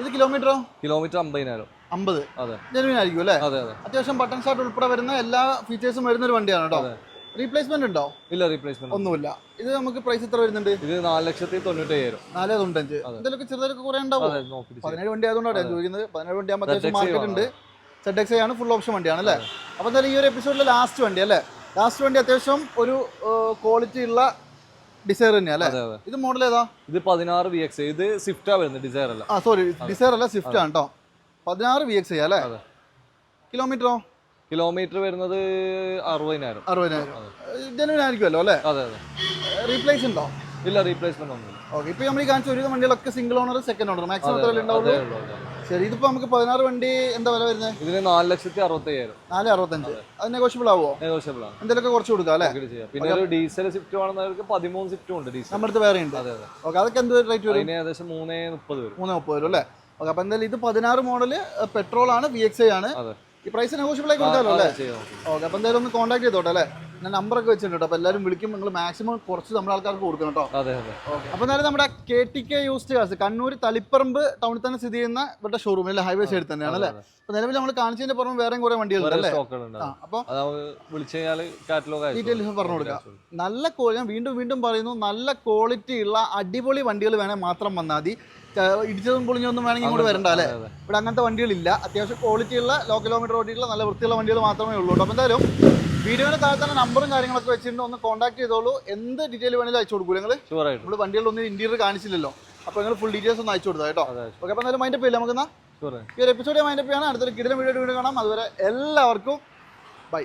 ഇത് കിലോമീറ്ററോ കിലോമീറ്റർ അമ്പതിനായിരം. അമ്പത്. ജെനുവിൻ ആയിരിക്കും അല്ലേ? അതെ അതെ. അത്യാവശ്യം ബട്ടൺ ഷാർട്ട് ഉൾപ്പെടെ വരുന്ന എല്ലാ ഫീച്ചേഴ്സും വരുന്ന ഒരു വണ്ടിയാണ് കേട്ടോ. റീപ്ലേസ്മെന്റ് ഉണ്ടോ? ഇല്ല റീപ്ലേസ്മെന്റ് ഒന്നുമില്ല. ഇത് നമുക്ക് പ്രൈസ് എത്ര വരുന്നുണ്ട്? ഇത് നാല് ലക്ഷത്തി തൊണ്ണൂറ്റയ്യായിരം. നാല് തൊണ്ണൂറ്റഞ്ച്. എന്തെങ്കിലും ചെറുതൊക്കെ കുറേ ഉണ്ടാവും. പതിനേഴ് വണ്ടി ആയതുകൊണ്ടാണ് ചോദിക്കുന്നത്. പതിനേഴ് വണ്ടി ആകുമ്പോൾ അത്യാവശ്യം മാർക്കറ്റ് ഉണ്ട്. സെഡ് എക്സ് ആണ് ഫുൾ ഓപ്ഷൻ വണ്ടിയാണ് അല്ലേ? അപ്പോൾ എന്തായാലും ഈ ഒരു എപ്പിസോഡിലെ ലാസ്റ്റ് വണ്ടി അല്ലേ? ലാസ്റ്റ് വണ്ടി അത്യാവശ്യം ഒരു ക്വാളിറ്റി ഉള്ള ഡിസൈർ തന്നെയാണ് അല്ലേ? ഇത് മോഡൽ ഏതാ? ഇത് പതിനാറ് വി എക്സ് ഇത് സ്വിഫ്റ്റാ വരുന്നത് ഡിസയർ അല്ല. സോറി ഡിസൈർ അല്ല സ്വിഫ്റ്റ് ആണ് കേട്ടോ പതിനാറ് വി എക്സ് അല്ലേ. കിലോമീറ്ററോ? കിലോമീറ്റർ വരുന്നത് അറുപതിനായിരം. അറുപതിനായിരം. ജനുവൻ ആയിരിക്കുമല്ലോ അല്ലേ? അതെ അതെ. റീപ്ലേസ് ഉണ്ടോ? ഇല്ല റീപ്ലേസ്മെന്റ് ഒന്നും ഓക്കെ ഇപ്പൊ നമ്മൾ ഈ കാണിച്ച ഒരു വണ്ടികളൊക്കെ single owner second owner maximum എത്ര ഉണ്ടാവുള്ളൂ. ശരി ഇതിപ്പോ നമുക്ക് പതിനാറ് വണ്ടി എന്താ വില വരുന്നത് ഇതിന് നാല് ലക്ഷത്തി അറുപത്തയ്യായിരം. നാല് അറുപത്തഞ്ച്. അത്. നെഗോഷ്യബിൾ ആവുമോ? നെഗോഷ്യബിൾ ആണ്. എന്തെങ്കിലുമൊക്കെ കുറച്ച് കൊടുക്കാം അല്ലേ? പിന്നെ ഒരു ഡീസൽ സിഫ്റ്റ് വേണമെന്നവർക്ക് പതിമൂന്ന് സിഫ്റ്റും ഉണ്ട് ഡീസൽ നമ്മുടെ വേറെ ഉണ്ട് അതെ അതെ. ഓക്കെ അതൊക്കെ എന്ത് റേറ്റ് വരും? ഏകദേശം മൂന്നേ മുപ്പത് വരും. മൂന്നേ മുപ്പത് വരും അല്ലേ? ഓക്കെ അപ്പോൾ എന്തായാലും ഇത് പതിനാറ് മോഡൽ പെട്രോൾ ആണ് വി എക്സ് ഐ ആണ്. ഈ പ്രൈസ് നെഗോഷ്യബിൾ ആയി കൊടുക്കാമല്ലോ അല്ലേ? ഓക്കെ അപ്പോൾ എന്തായാലും ഒന്ന് കോൺടാക്ട് ചെയ്തോട്ടെ അല്ലേ? ഞാൻ നമ്പറൊക്കെ വെച്ചിട്ടുണ്ട് അപ്പോൾ എല്ലാവരും വിളിക്കും നിങ്ങൾ മാക്സിമം കുറച്ച് നമ്മുടെ ആൾക്കാർക്ക് കൊടുക്കണം കേട്ടോ. അതെ അതെ. അപ്പോൾ എന്നാലും നമ്മുടെ കെ ടി കെ യൂസ്ഡ് കാസ് കണ്ണൂർ തളിപ്പറമ്പ് ടൗണിൽ തന്നെ സ്ഥിതി ചെയ്യുന്ന ഇവരുടെ ഷോറൂം അല്ലേ? ഹൈവേ സൈഡിൽ തന്നെയാണ് അല്ലേ? അപ്പോൾ നിലവിൽ നമ്മൾ കാണിച്ചതിന്റെ പുറമെ വേറെയും കുറേ വണ്ടികളുണ്ട് അല്ലേ? അപ്പോൾ വിളിച്ചു കഴിഞ്ഞാൽ ഡീറ്റെയിൽസ് പറഞ്ഞു കൊടുക്കാം. നല്ല ഞാൻ വീണ്ടും വീണ്ടും പറയുന്നു നല്ല ക്വാളിറ്റി ഉള്ള അടിപൊളി വണ്ടികൾ വേണേൽ മാത്രം വന്നാൽ മതി. ഇടിച്ചതും പൊളിഞ്ഞൊന്നും വേണമെങ്കിൽ ഇങ്ങോട്ട് വരണ്ട അല്ലേ. ഇവിടെ അങ്ങനത്തെ വണ്ടികളില്ല. അത്യാവശ്യം ക്വാളിറ്റിയുള്ള ലോ കിലോമീറ്റർ ഓടിയിട്ടുള്ള നല്ല വൃത്തിയുള്ള വണ്ടികൾ മാത്രമേ ഉള്ളൂ അപ്പോൾ എന്തായാലും വീഡിയോയുടെ താഴെ തന്നെ നമ്പറും കാര്യങ്ങളൊക്കെ വെച്ചിട്ടുണ്ട്. ഒന്ന് കോൺടാക്ട് ചെയ്തോളൂ. എന്ത് ഡീറ്റെയിൽ വേണമെങ്കിലും അയച്ചു കൊടുക്കൂ നിങ്ങൾ നമ്മൾ വണ്ടികളൊന്നും ഇന്റീരിയർ കാണിച്ചില്ലല്ലോ. അപ്പോൾ നിങ്ങൾ ഫുൾ ഡീറ്റെയിൽസ് ഒന്ന് അയച്ചു കൊടുത്താൽ കേട്ടോ. ഓക്കെ അപ്പോൾ എന്തായാലും ഇല്ല നമുക്കെന്നാ? ഷുവർ ഈ ഒരു എപ്പിസോഡ് മൈൻഡ് ചെയ്യണം. അടുത്തൊരു കിടലം വീഡിയോ വീഡിയോ കാണാം. അതുവരെ എല്ലാവർക്കും ബൈ